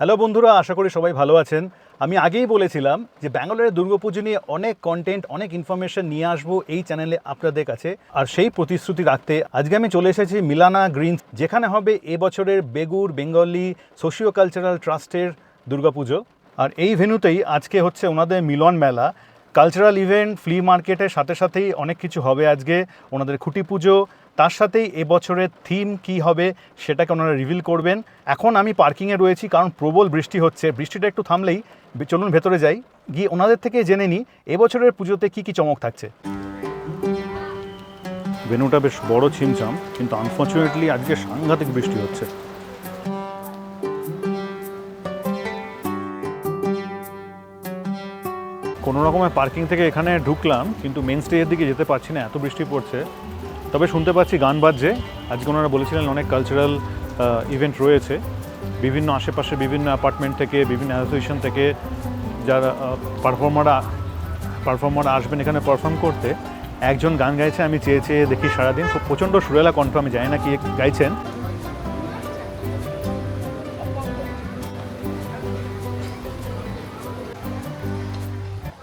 Hello বন্ধুরা, আশা করি সবাই ভালো আছেন। আমি আগেই বলেছিলাম যে ব্যাঙ্গালোরের দুর্গাপুজো নিয়ে অনেক কন্টেন্ট অনেক ইনফরমেশন নিয়ে আসব এই চ্যানেলে আপনাদের কাছে। আর সেই প্রতিশ্রুতি রাখতে আজকে আমি চলে এসেছি মিলানা গ্রিনস যেখানে হবে এবছরের বেগুর, বেঙ্গলি সোশিও কালচারাল ট্রাস্টের দুর্গাপুজো। আর এই ভেন্যুতেই আজকে হচ্ছে ওনাদের মিলন মেলা। কালচারাল ইভেন্ট ফ্লি মার্কেটের সাথে সাথেই অনেক কিছু হবে আজকে। ওনাদের খুঁটি পুজো তার সাথেই এবছরের থিম কি হবে সেটাকে ওনারা রিভিল করবেন। এখন আমি পার্কিংয়ে রয়েছি কারণ প্রবল বৃষ্টি হচ্ছে। বৃষ্টিটা একটু থামলেই চলুন ভেতরে যাই। গিয়ে ওনাদের থেকে জেনে নিই এবছরের পুজোতে কি কি চমক থাকছে। ভেনুটা বেশ বড় ছিমছাম, কিন্তু আনফর্চুনেটলি আজকে সাংঘাতিক বৃষ্টি হচ্ছে। কোনো রকমের পার্কিং থেকে এখানে ঢুকলাম, কিন্তু মেন স্টেজের দিকে যেতে পারছি না, এত বৃষ্টি পড়ছে। তবে শুনতে পাচ্ছি গান বাজছে। আজকে ওনারা বলেছিলেন অনেক কালচারাল ইভেন্ট রয়েছে। বিভিন্ন আশেপাশে বিভিন্ন অ্যাপার্টমেন্ট থেকে, বিভিন্ন অ্যাসোসিয়েশন থেকে যারা পারফর্মাররা পারফর্মাররা আসবেন এখানে পারফর্ম করতে। একজন গান গাইছে, আমি চেয়ে চেয়ে দেখি সারাদিন। খুব প্রচণ্ড সুরেলা কণ্ঠ, আমি জানি না কি গাইছেন।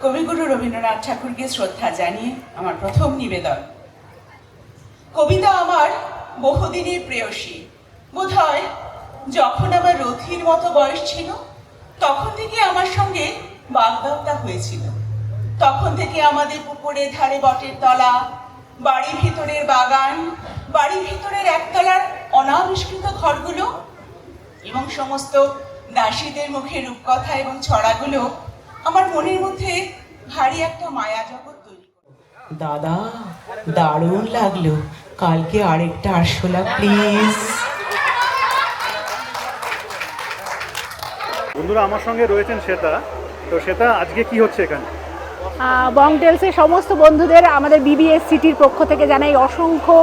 কবিগুরু রবীন্দ্রনাথ ঠাকুরকে শ্রদ্ধা জানিয়ে আমার প্রথম নিবেদন। কবিতা আমার বহুদিনের প্রেয়সী। বোধহয় যখন আমার রথির মতো বয়স ছিল, তখন থেকে আমার সঙ্গে বাগদত্তা হয়েছিল। তখন থেকে আমাদের পুকুরের ধারে বটের তলা, বাড়ির ভিতরের বাগান, বাড়ির ভিতরের একতলার অনাবিষ্কৃত ঘরগুলো এবং সমস্ত দাসীদের মুখে রূপকথা এবং ছড়াগুলো আমার মনের মধ্যে ভারী একটা মায়া জগৎ তৈরি দাদা, দারুণ লাগল। কালকে আরেকটা আরশোলা প্লিজ বন্ধুরা আমার সঙ্গে রয়েছেন শ্বেতা। তো শ্বেতা আজকে কি হচ্ছে এখানে? আহ, বং টেলসের সমস্ত বন্ধুদের আমাদের বিবিএস সিটির পক্ষ থেকে জানাই অসংখ্য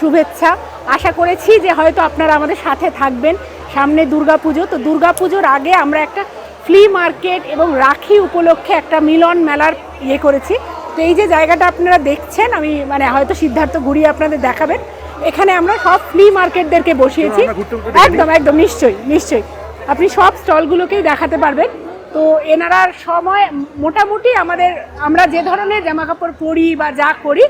শুভেচ্ছা। আশা করেছি যে হয়তো আপনারা আমাদের সাথে থাকবেন সামনে দুর্গাপুজো। তো দুর্গাপুজোর আগে আমরা একটা ফ্লি মার্কেট এবং রাখি উপলক্ষে একটা মিলন মেলার ইয়ে করেছি। তো এই যে জায়গাটা আপনারা দেখছেন আমি মানে হয়তো সিদ্ধার্থ ঘুরিয়ে আপনাদের দেখাবেন। এখানে আমরা সব ফ্লি মার্কেটদেরকে বসিয়েছি। একদম একদম নিশ্চয়ই নিশ্চয়ই। আপনি সব স্টলগুলোকেই দেখাতে পারবেন। তো এনারার সময় মোটামুটি আমাদের আমরা যে ধরনের জামা কাপড় পরি বা যা করি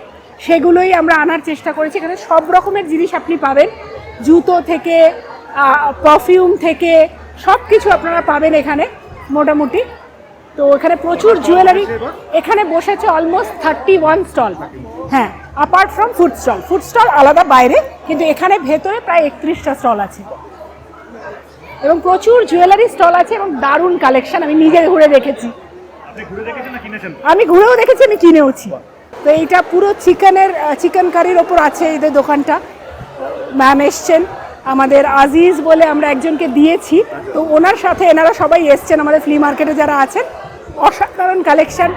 সেগুলোই আমরা আনার চেষ্টা করেছি। এখানে সব রকমের জিনিস আপনি পাবেন। জুতো থেকে পারফিউম থেকে সব কিছু আপনারা পাবেন এখানে মোটামুটি। তো এখানে প্রচুর জুয়েলারি এখানে বসেছে অলমোস্ট থার্টি ওয়ান স্টল হ্যাঁ apart from food stall food stall আলাদা বাইরে কিন্তু এখানে ভেতরে প্রায় একত্রিশটা স্টল আছে। এবং প্রচুর জুয়েলারি স্টল আছে এবং দারুণ কালেকশন আমি নিজে ঘুরে দেখেছি। আমি ঘুরেও দেখেছি আমি কিনেওছি। তো এইটা পুরো চিকেনের চিকেন কারির ওপর আছে এদের দোকানটা। ম্যাম এসছেন। আমাদের আজিজ বলে আমরা একজনকে দিয়েছি। তো ওনার সাথে এনারা সবাই এসছেন আমাদের ফ্লি মার্কেটে যারা আছেন। অসাধারণ কালেকশন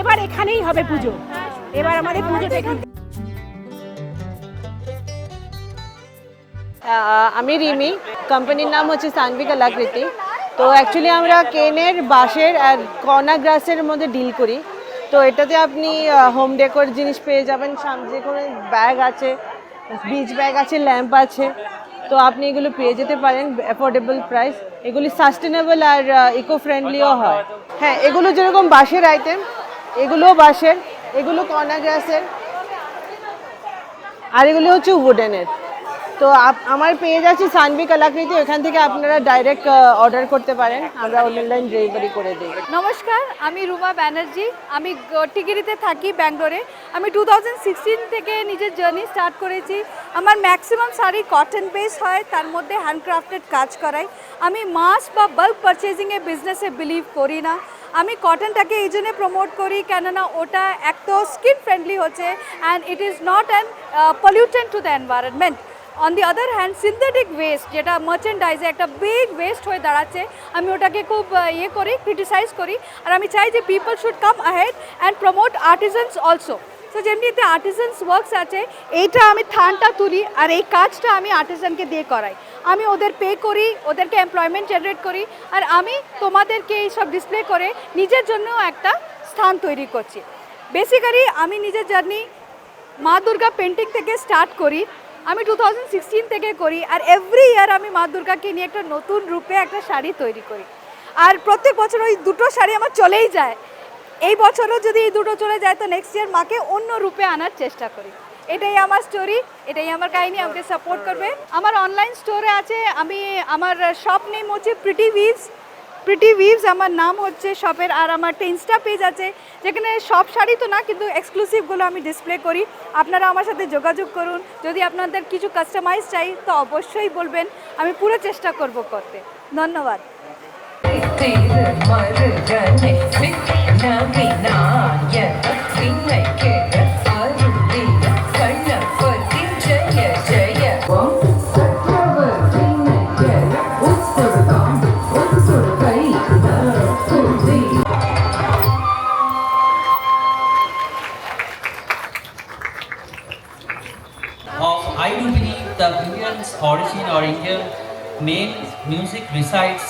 এবার এখানেই হবে পুজো। এবার আমাদের পুজোটা এখান আমি রিমি। কোম্পানির নাম হচ্ছে সানভি কলাকৃতি তো অ্যাকচুয়ালি আমরা কেনের বাঁশের আর কর্না গ্রাসের মধ্যে ডিল করি। তো এটাতে আপনি হোম ডেকোর জিনিস পেয়ে যাবেন। যে কোনো ব্যাগ আছে বিচ ব্যাগ আছে ল্যাম্প আছে। তো আপনি এগুলো পেয়ে যেতে পারেন অ্যাফোর্ডেবল প্রাইস এগুলি সাস্টেনেবল আর ইকো ফ্রেন্ডলিও হয়। হ্যাঁ এগুলো যেরকম বাঁশের আইটেম এগুলোও বাঁশের এগুলো কর্না গ্রাসের আর এগুলো হচ্ছে উডেনের তো আমার পেজ আছে সানভি কলাকৃতি, ওখান থেকে আপনারা ডাইরেক্ট অর্ডার করতে পারেন। আমরা অনলাইন ডেলিভারি করে দিই। নমস্কার, আমি রুমা ব্যানার্জি। আমি টিকিরিতে থাকি ব্যাঙ্গালোরে। আমি টু থেকে নিজের জার্নি স্টার্ট করেছি। আমার ম্যাক্সিমাম শাড়ি কটন বেস হয়, তার মধ্যে হ্যান্ডক্রাফটেড কাজ করাই। আমি মাস বা বাল্ক পারচেজিংয়ে বিজনেসে বিলিভ করি না। আমি কটনটাকে এই জন্যে প্রমোট করি, কেননা ওটা এক তো স্কিন ফ্রেন্ডলি হচ্ছে and it is not an pollutant to the environment on the other hand synthetic waste যেটা মার্চেন্ডাইজে একটা বিগ ওয়েস্ট হয়ে দাঁড়াচ্ছে, আমি ওটাকে খুব ইয়ে করি ক্রিটিসাইজ করি। আর আমি চাই যে people should come ahead and promote artisans also তো যেমনিতে আর্টিসানস ওয়ার্কস আছে, এইটা আমি থানটা তুলি আর এই কাজটা আমি আর্টিসানকে দিয়ে করাই। আমি ওদের পে করি, ওদেরকে এমপ্লয়মেন্ট জেনারেট করি আর আমি তোমাদেরকে এই সব ডিসপ্লে করে নিজের জন্য একটা স্থান তৈরি করছি। বেসিক্যালি আমি নিজের জার্নি মা দুর্গা পেন্টিং থেকে স্টার্ট করি। আমি টু থেকে করি, আর এভরি ইয়ার আমি মা দুর্গাকে নিয়ে একটা নতুন রূপে একটা শাড়ি তৈরি করি। আর প্রত্যেক বছর ওই দুটো শাড়ি আমার চলেই যায়। এই বছরও যদি এই দুটো চলে যায়, তো নেক্সট ইয়ার মাকে অন্য রূপে আনার চেষ্টা করি। এটাই আমার স্টোরি এটাই আমার কাহিনী, আমাকে সাপোর্ট করবে। আমার অনলাইন স্টোরে আছে, আমি, আমার শপ নেম হচ্ছে প্রিটি উইভস প্রিটি উইভস আমার নাম হচ্ছে শপের আর আমার একটা ইনস্টা পেজ আছে যেখানে সব শাড়ি তো না কিন্তু এক্সক্লুসিভগুলো আমি ডিসপ্লে করি আপনারা আমার সাথে যোগাযোগ করুন যদি আপনাদের কিছু কাস্টমাইজ চাই তো অবশ্যই বলবেন আমি পুরো চেষ্টা করব করতে ধন্যবাদ திரு மருகனை விக்ன Vinayaka I do believe the Indian's origin or Indian main music resides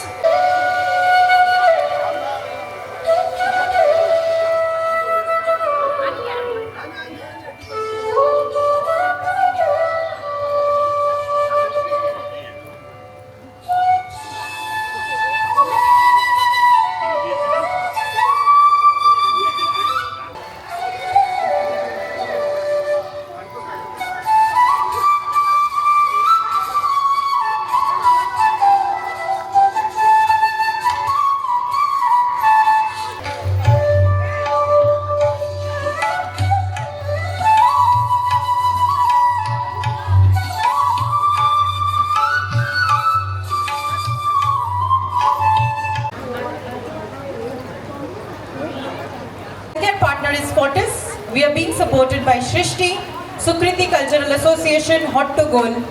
Association, Hot to Goal,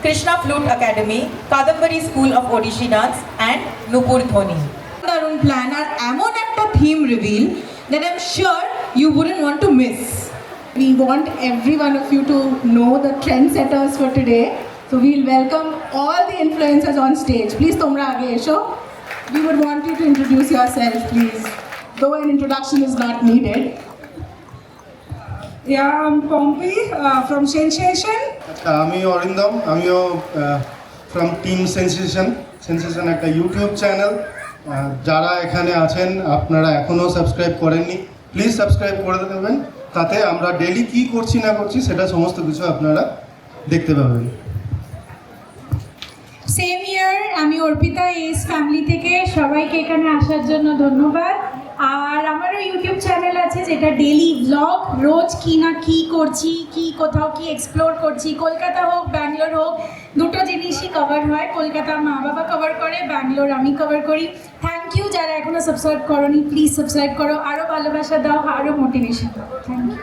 Krishna Flute Academy, Kadambari School of Odishi Dance and Nupur Dhoni. দারুণ প্ল্যান আর এমন একটা theme reveal that I am sure you wouldn't want to miss. We want every one of you to know the trendsetters for today. So we'll welcome all the influencers on stage. Please তোমরা আগে এসো. We would want you to introduce yourself, please. Though an introduction is not needed. Yeah, I'm Pompey uh, from Sensation. আমি অরিন্দম, আমিও from team sensation sensation একটা YouTube channel যারা এখানে আছেন, আপনারা এখনও সাবস্ক্রাইব করেননি প্লিজ সাবস্ক্রাইব করে দেবেন, তাতে আমরা ডেলি কি করছি না করছি সেটা সমস্ত কিছু আপনারা দেখতে পাবেন। সেম ইয়ার আমি অর্পিতা এস ফ্যামিলি থেকে সবাইকে এখানে আসার জন্য ধন্যবাদ। আর আমারও ইউটিউব চ্যানেল আছে। যেটা ডেলি ব্লগ রোজ কি না কি করছি, কি কোথাও কি এক্সপ্লোর করছি, কলকাতা হোক, ব্যাঙ্গালোর হোক, দুটো জিনিসই কভার হয়। কলকাতা মা বাবা কভার করে, ব্যাঙ্গালোর আমি কভার করি। থ্যাংক ইউ যারা এখনও সাবস্ক্রাইব করোনি প্লিজ সাবস্ক্রাইব করো। আরও ভালোবাসা দাও আরও মোটিভেশন দাও। থ্যাংক ইউ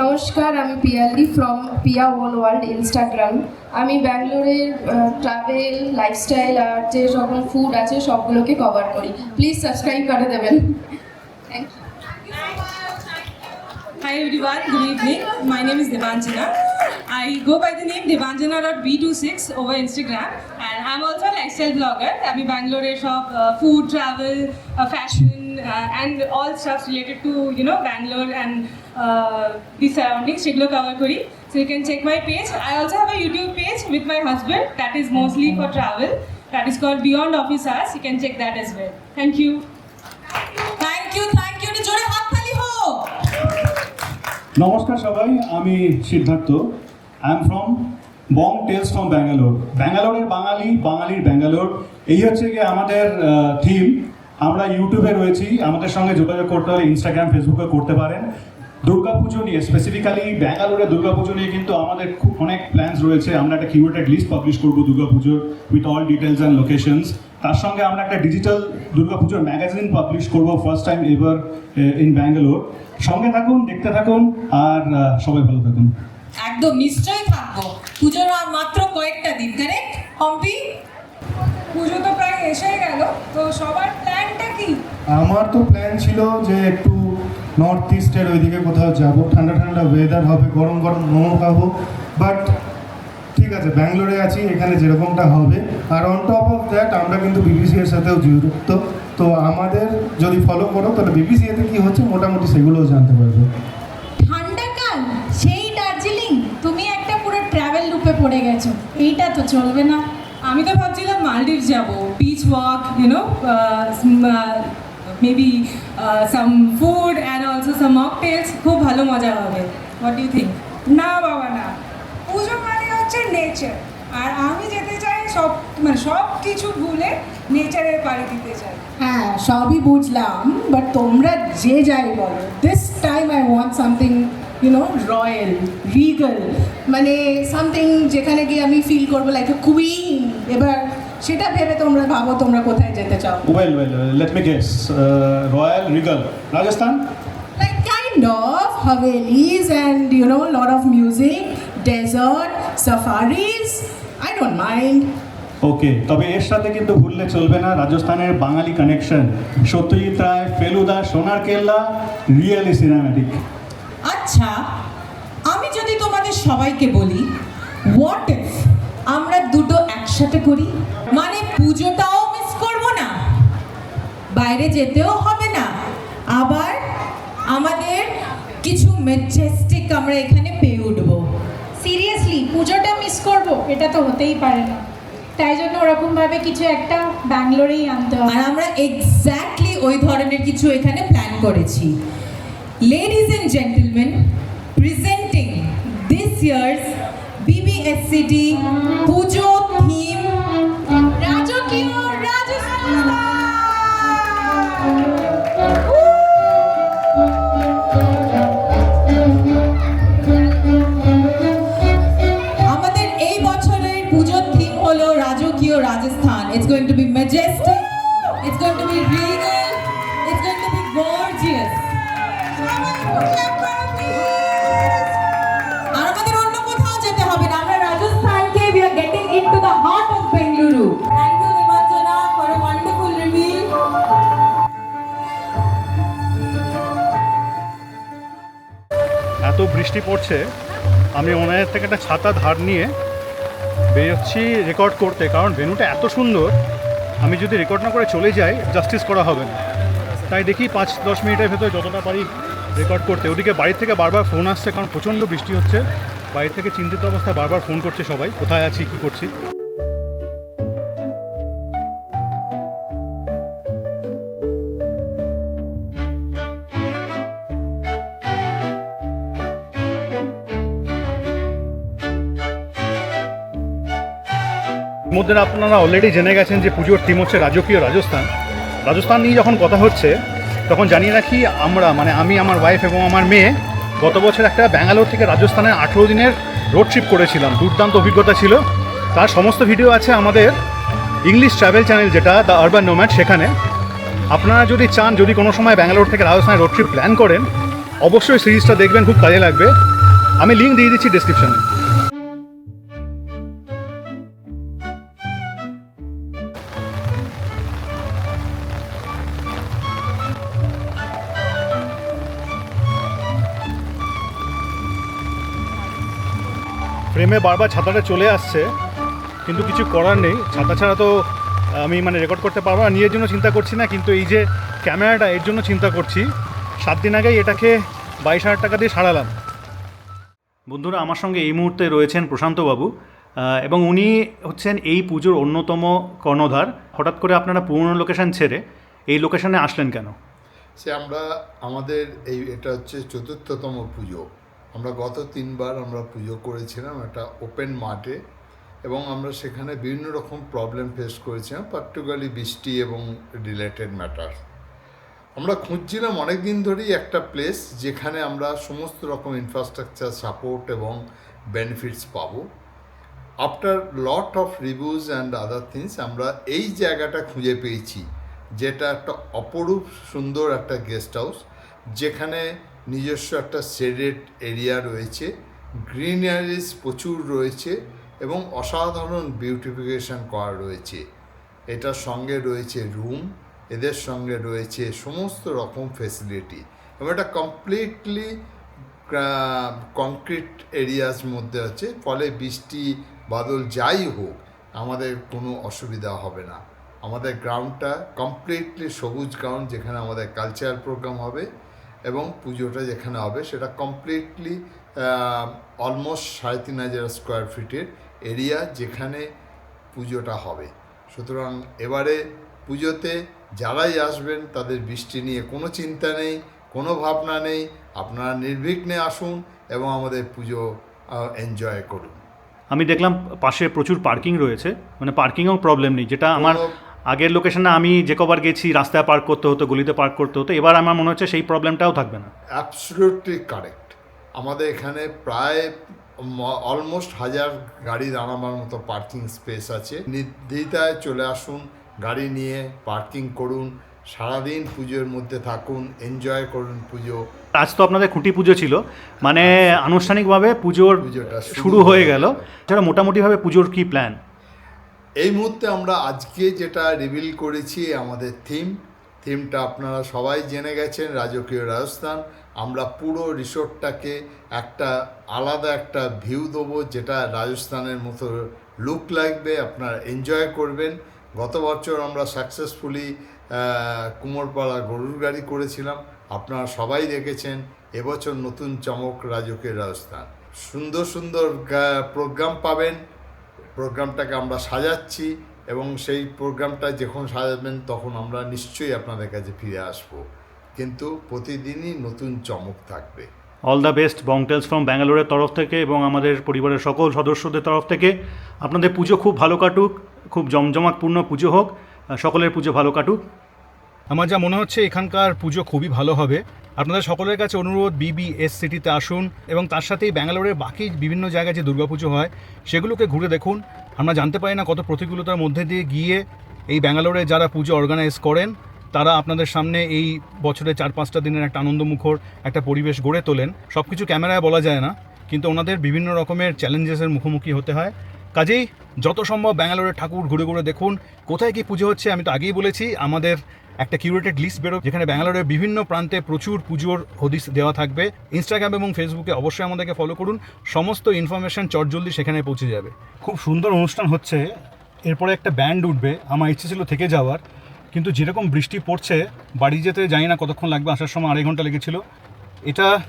নমস্কার, আমি Piyali from Piya wall world Instagram আমি ব্যাঙ্গালোরের ট্রাভেল লাইফস্টাইল আর যে সকল ফুড আছে, সবগুলোকে কভার করি। প্লিজ সাবস্ক্রাইব করে দেবেন thank you Hi everyone, good evening. My name is Devanjana. I go by the name devanjana.b26 over Instagram. And I'm also a lifestyle blogger. আমি ব্যাঙ্গালোরে সব food travel fashion and all stuff related to you know Bangalore and the surroundings সেগুলো cover করি so you can check my page I also have a YouTube page with my husband that is mostly for travel that is call beyond office hours you can check that as well thank you নমস্কার সবাই, আমি Siddharth. I am from Bong Tales from Bangalore ব্যাঙ্গালোরের বাঙালি, বাঙালির ব্যাঙ্গালোর। এই হচ্ছে গিয়ে আমাদের থিম আমরা ইউটিউবে রয়েছি, আমাদের সঙ্গে যোগাযোগ করতে হলে ইনস্টাগ্রাম ফেসবুকে করতে পারেন। দুর্গাপুজো নিয়ে স্পেসিফিক্যালি ব্যাঙ্গালোরে দুর্গাপুজো নিয়ে কিন্তু আমাদের খুব অনেক প্ল্যানস রয়েছে। আমরা একটা কিউরেটেড লিস্ট পাবলিশ করব দুর্গাপুজোর with all details and locations তার সঙ্গে আমরা একটা ডিজিটাল দুর্গাপুজোর ম্যাগাজিন পাবলিশ করব first time ever in Bangalore সঙ্গে থাকুন দেখতে থাকুন আর সবাই ভালো থাকুন। একদম নিশ্চয়ই থাকব। পুজোর আর মাত্র কয়েকটা দিন কারেক্ট পম্পি? পুজো তো প্রায় এসেই গেল তো সবার প্ল্যানটা কি? আমার তো প্ল্যান ছিল যে একটু নর্থ ইস্টের ওইদিকে কোথাও যাব। ঠান্ডা ঠান্ডা ওয়েদার হবে গরম গরম মোমো খাব বাট ঠিক আছে, ব্যাঙ্গালোরে আছি, এখানে যেরকমটা হবে। আর অন টপ অফ দ্যাট আমরা কিন্তু বিবিসি এর সাথেও যুক্ত। তো আমাদের যদি ফলো করো, তাহলে বিবিসি এতে কী হচ্ছে, মোটামুটি সেগুলোও জানতে পারবে। ঠান্ডাকাল, সেই দার্জিলিং, তুমি একটা পুরো ট্রাভেল লুপে পড়ে গেছো। এইটা তো চলবে না। আমি তো ভাবছিলাম মালদ্বীপ যাব beach walk you know maybe some food and also some mocktails খুব ভালো মজা হবে। হোয়াট ইউ থিঙ্ক না বাবা, না। পুজো হচ্ছে নেচার আর আমি যেতে চাই সব মানে সব কিছু ভুলে নেচারের পাড়ি দিতে চাই। হ্যাঁ সবই বুঝলাম বাট তোমরা যে যাই বলো। This time I want something you know royal regal মানে সামথিং যেখানে গিয়ে আমি ফিল করব লাইক এ কুইন এবার সেটা ভেবে তোমরা ভাবো তোমরা কোথায় যেতে চাও। Well well let me guess royal regal Rajasthan like kind of and you know a lot of music, desert, safaris. I don't mind. Okay তবে এর সাথে কিন্তু ভুললে চলবে না। রাজস্থানের বাঙালি connection Satyajit Ray Feluda Sonar Kella really cinematic আচ্ছা আমি যদি তোমাদের সবাইকে বলি হোয়াট ইফ আমরা দুটো একসাথে করি? মানে পুজোটাও মিস করব না বাইরে যেতেও হবে না। আবার আমাদের কিছু মেজেস্টিক আমরা এখানে পেয়ে উঠবো। সিরিয়াসলি পুজোটা মিস করব এটা তো হতেই পারে না। তাই জন্য ওরকমভাবে কিছু একটা ব্যাঙ্গালোরেই আনতে হবে। আর আমরা এক্স্যাক্টলি ওই ধরনের কিছু এখানে প্ল্যান করেছি। Ladies and gentleman presenting this year's BBSCT Puja theme এত বৃষ্টি পড়ছে, আমি ওনাদের থেকে একটা ছাতা ধার নিয়ে বেরোচ্ছি রেকর্ড করতে। কারণ ভেনুটা এত সুন্দর, আমি যদি রেকর্ড না করে চলে যাই জাস্টিস করা হবে না। তাই দেখি পাঁচ, দশ মিনিটের ভেতরে যতটা পারি রেকর্ড করতে। ওদিকে বাড়ি থেকে বারবার ফোন আসছে, কারণ প্রচণ্ড বৃষ্টি হচ্ছে। বাড়ি থেকে চিন্তিত অবস্থায় বারবার ফোন করছে সবাই, কোথায় আছি, কী করছি। মধ্যে আপনারা অলরেডি জেনে গেছেন যে পুজোর থিম হচ্ছে রাজকীয় রাজস্থান। রাজস্থান নিয়ে যখন কথা হচ্ছে, তখন জানিয়ে রাখি আমরা মানে আমি, আমার ওয়াইফ এবং আমার মেয়ে গত বছর একটা ব্যাঙ্গালোর থেকে রাজস্থানের আঠেরো দিনের রোড ট্রিপ করেছিলাম। দুর্দান্ত অভিজ্ঞতা ছিল। তার সমস্ত ভিডিও আছে আমাদের ইংলিশ ট্রাভেল চ্যানেল যেটা দ্য আরবান নোম্যাট সেখানে। আপনারা যদি চান, যদি কোনো সময় ব্যাঙ্গালোর থেকে রাজস্থানের রোড ট্রিপ প্ল্যান করেন, অবশ্যই সিরিজটা দেখবেন, খুব কাজে লাগবে। আমি লিঙ্ক দিয়ে দিচ্ছি ডিসক্রিপশনে ফ্রেমে বারবার ছাতাটা চলে আসছে, কিন্তু কিছু করার নেই। ছাতা ছাড়া তো আমি মানে রেকর্ড করতে পারব না। নিজের জন্য চিন্তা করছি না, কিন্তু এই যে ক্যামেরাটা এর জন্য চিন্তা করছি। সাত দিন আগেই এটাকে বাইশ হাজার টাকা দিয়ে সারালাম। বন্ধুরা, আমার সঙ্গে এই মুহূর্তে রয়েছেন প্রশান্তবাবু এবং উনি হচ্ছেন এই পুজোর অন্যতম কর্ণধার। হঠাৎ করে আপনারা পুরনো লোকেশন ছেড়ে এই লোকেশনে আসলেন কেন? সে আমরা আমাদের এই, এটা হচ্ছে চতুর্থতম পুজো। আমরা গত তিনবার আমরা পুজো করেছিলাম একটা ওপেন মাঠে এবং আমরা সেখানে বিভিন্ন রকম প্রবলেম ফেস করেছিলাম পার্টিকুলারলি বৃষ্টি এবং রিলেটেড ম্যাটার আমরা খুঁজছিলাম অনেক দিন ধরেই একটা প্লেস যেখানে আমরা সমস্ত রকম ইনফ্রাস্ট্রাকচার সাপোর্ট এবং বেনিফিটস পাবো। After lot of reviews and other things আমরা এই জায়গাটা খুঁজে পেয়েছি, যেটা একটা অপরূপ সুন্দর একটা গেস্ট হাউস যেখানে নিজস্ব একটা শেডেড এরিয়া রয়েছে গ্রিনারিজ প্রচুর রয়েছে এবং অসাধারণ বিউটিফিকেশন করা রয়েছে। এটার সঙ্গে রয়েছে রুম, এদের সঙ্গে রয়েছে সমস্ত রকম ফেসিলিটি এবং এটা কমপ্লিটলি কংক্রিট এরিয়াস মধ্যে আছে, ফলে বৃষ্টি, বাদল যাই হোক, আমাদের কোনো অসুবিধা হবে না। আমাদের গ্রাউন্ডটা কমপ্লিটলি সবুজ গ্রাউন্ড যেখানে আমাদের কালচারাল প্রোগ্রাম হবে। এবং পুজোটা যেখানে হবে সেটা কমপ্লিটলি অলমোস্ট সাড়ে তিন হাজার স্কোয়ার ফিটের এরিয়া যেখানে পুজোটা হবে। সুতরাং এবারে পুজোতে যারাই আসবেন তাদের বৃষ্টি নিয়ে কোনো চিন্তা নেই কোনো ভাবনা নেই। আপনারা নির্বিঘ্নে আসুন এবং আমাদের পুজো এনজয় করুন। আমি দেখলাম পাশে প্রচুর পার্কিং রয়েছে। মানে পার্কিংয়েও প্রবলেম নেই যেটা আমার আগের লোকেশনে আমি যে কবার গেছি রাস্তায় পার্ক করতে হতো গলিতে পার্ক করতে হতো এবার আমার মনে হচ্ছে সেই প্রবলেমটাও থাকবে না। অ্যাবসলুটলি কারেক্ট আমাদের এখানে প্রায় অলমোস্ট হাজার গাড়ি দাঁড়াবার মতো পার্কিং স্পেস আছে। নির্দ্বিধায় চলে আসুন গাড়ি নিয়ে পার্কিং করুন সারাদিন পুজোর মধ্যে থাকুন এনজয় করুন পুজো। আজ তো আপনাদের খুঁটি পুজো ছিল মানে আনুষ্ঠানিকভাবে পুজোর শুরু হয়ে গেল। যারা মোটামুটিভাবে পুজোর কি প্ল্যান এই মুহূর্তে আমরা আজকে যেটা রিভিল করেছি আমাদের থিম থিমটা আপনারা সবাই জেনে গেছেন, রাজকীয় রাজস্থান। আমরা পুরো রিসোর্টটাকে একটা আলাদা একটা ভিউ দেবো, যেটা রাজস্থানের মতো লুক লাগবে, আপনারা এনজয় করবেন। গত বছর আমরা সাকসেসফুলি কুমোরপাড়া গরুর গাড়ি করেছিলাম। আপনারা সবাই দেখেছেন, এবছর নতুন চমক রাজকীয় রাজস্থান। সুন্দর সুন্দর প্রোগ্রাম পাবেন। প্রোগ্রামটাকে আমরা সাজাচ্ছি এবং সেই প্রোগ্রামটা যখন সাজাবেন তখন আমরা নিশ্চয়ই আপনাদের কাছে ফিরে আসব। কিন্তু প্রতিদিনই নতুন চমক থাকবে। All the best Bong Tales from ব্যাঙ্গালোরের তরফ থেকে এবং আমাদের পরিবারের সকল সদস্যদের তরফ থেকে। আপনাদের পুজো খুব ভালো কাটুক, খুব জমজমাটপূর্ণ পুজো হোক। সকলের পুজো ভালো কাটুক। আমার যা মনে হচ্ছে, এখানকার পুজো খুবই ভালো হবে। আপনাদের সকলের কাছে অনুরোধ বিবিএস সিটিতে আসুন এবং তার সাথেই ব্যাঙ্গালোরের বাকি বিভিন্ন জায়গায় যে দুর্গাপুজো হয়, সেগুলোকে ঘুরে দেখুন। আমরা জানতে পারি না কত প্রতিকূলতার মধ্যে দিয়ে গিয়ে এই ব্যাঙ্গালোরে যারা পুজো অর্গানাইজ করেন, তারা আপনাদের সামনে এই বছরে চার পাঁচটা দিনের একটা আনন্দমুখর একটা পরিবেশ গড়ে তোলেন। সব কিছু ক্যামেরায় বলা যায় না, কিন্তু ওনাদের বিভিন্ন রকমের চ্যালেঞ্জেসের মুখোমুখি হতে হয়। কাজেই যত সম্ভব ব্যাঙ্গালোরের ঠাকুর ঘুরে ঘুরে দেখুন, কোথায় কি পুজো হচ্ছে আমি তো আগেই বলেছি, আমাদের একটা কিউরেটেড লিস্ট বেরো, যেখানে ব্যাঙ্গালোরের বিভিন্ন প্রান্তে প্রচুর পুজোর হদিস দেওয়া থাকবে। ইনস্টাগ্রাম এবং ফেসবুকে অবশ্যই আমাদেরকে ফলো করুন। সমস্ত ইনফরমেশন চটজলদি সেখানে পৌঁছে যাবে। খুব সুন্দর অনুষ্ঠান হচ্ছে। এরপরে একটা ব্যান্ড উঠবে। আমার ইচ্ছে ছিল থেকে যাওয়ার। কিন্তু যেরকম বৃষ্টি পড়ছে, বাড়ি যেতে জানি না কতক্ষণ লাগবে, আসার সময় আড়াই ঘণ্টা লেগেছিল। এটা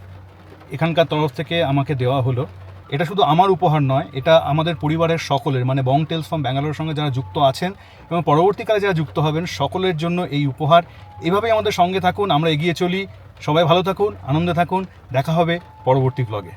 এখানকার তরফ থেকে আমাকে দেওয়া হলো। এটা শুধু আমার উপহার নয়, এটা আমাদের পরিবারের সকলের মানে বং টেলস ফ্রম ব্যাঙ্গালোরের সঙ্গে যারা যুক্ত আছেন এবং পরবর্তীকালে যারা যুক্ত হবেন, সকলের জন্য এই উপহার। এভাবেই আমাদের সঙ্গে থাকুন, আমরা এগিয়ে চলি। সবাই ভালো থাকুন, আনন্দে থাকুন। দেখা হবে পরবর্তী ব্লগে